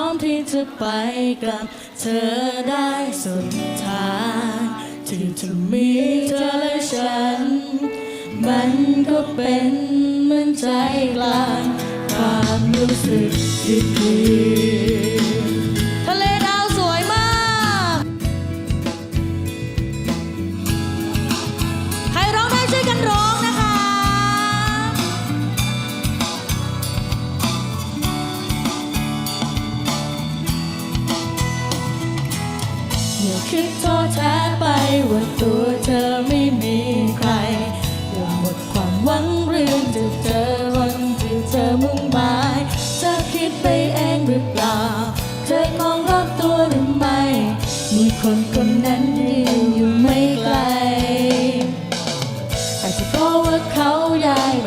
้อมที่จะไปกับเธอได้สุดทางที่จะมีเธอและฉัน มันก็เป็นเหมือนใจกลางความรู้สึกที่ดี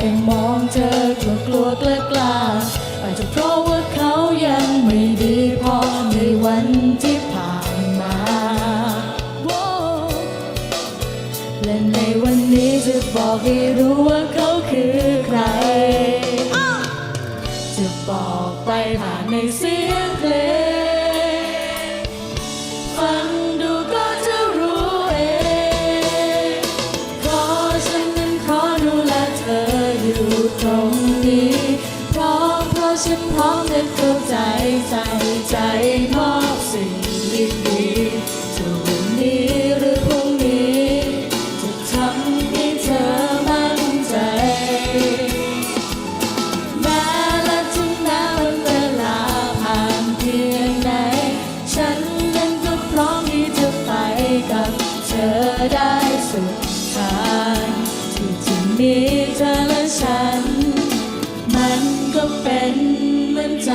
ค่มองเธอกลัวกลัวกล้ากล้าอาจจะเพราะว่าเขายังไม่ดีพอในวันที่ผ่านมาและในวันนี้จะบอกให้รู้ว่า ฉันพร้อมและเข้าใจใจใจมอบสิ่งดีๆจะวันนี้หรือพรุ่งนี้ จะทำให้เธอมั่นใจแม้และถึงแม้วันเวลาผ่านเพียงไหน ฉันยังก็พร้อมที่จะไปกับเธอได้สุดท้ายที่จะมีเธอและฉัน มันก็เป็น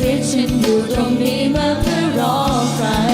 วิตฉันอยู่ตรงนี้มาเพื่อรอใคร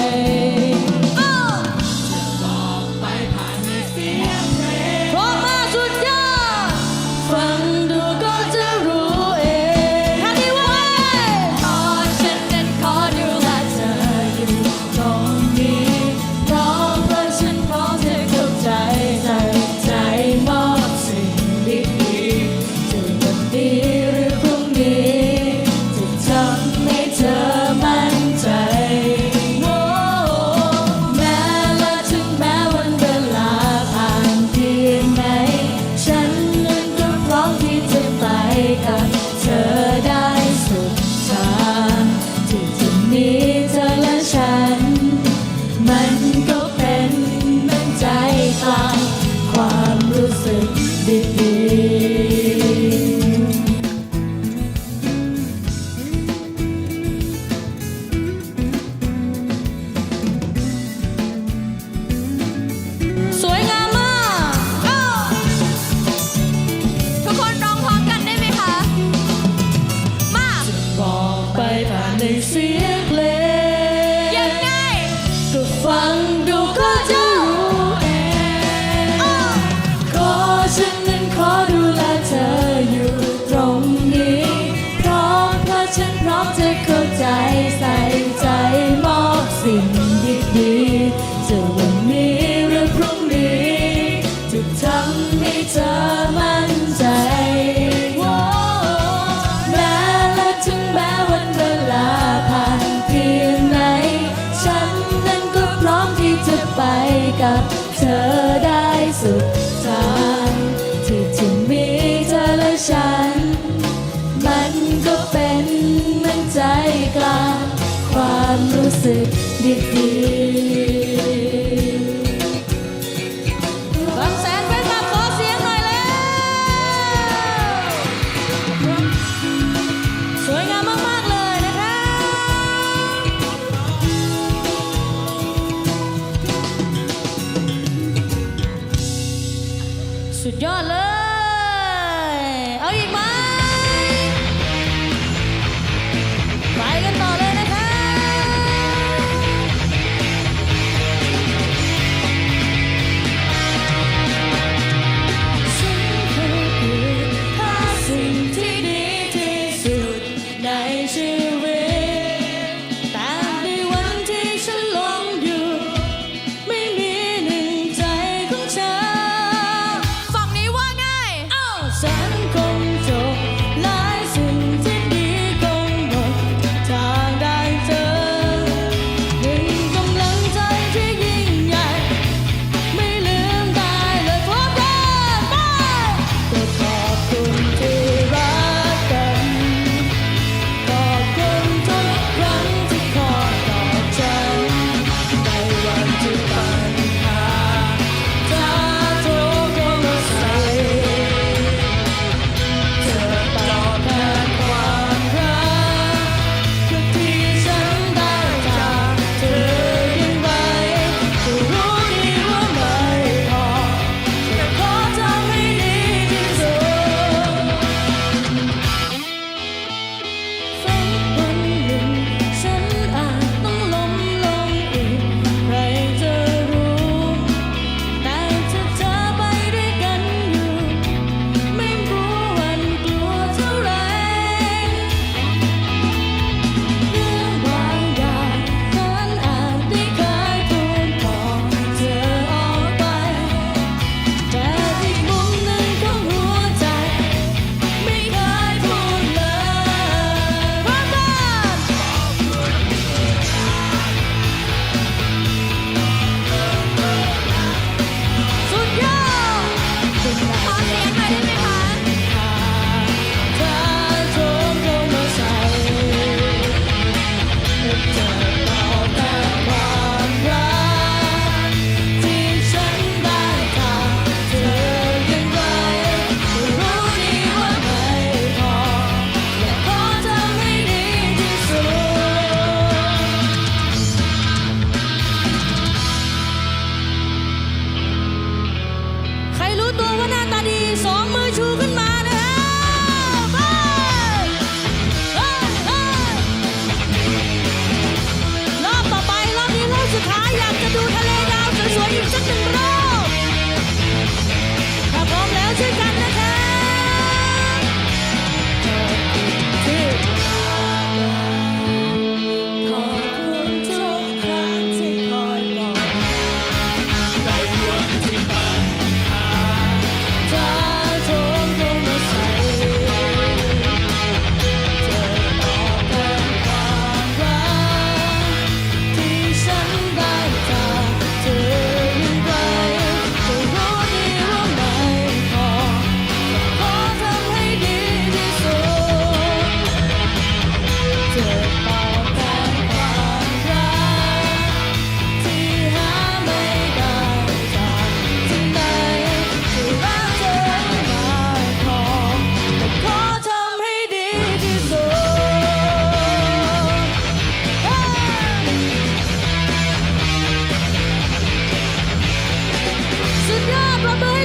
see ธอได้สุดทางที่จะมีเธอและฉัน มันก็เป็นมันใจกลางความรู้สึกดีๆ ยอดเลย เอาอีกไหม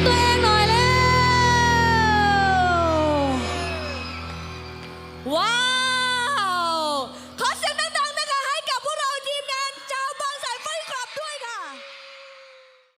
อ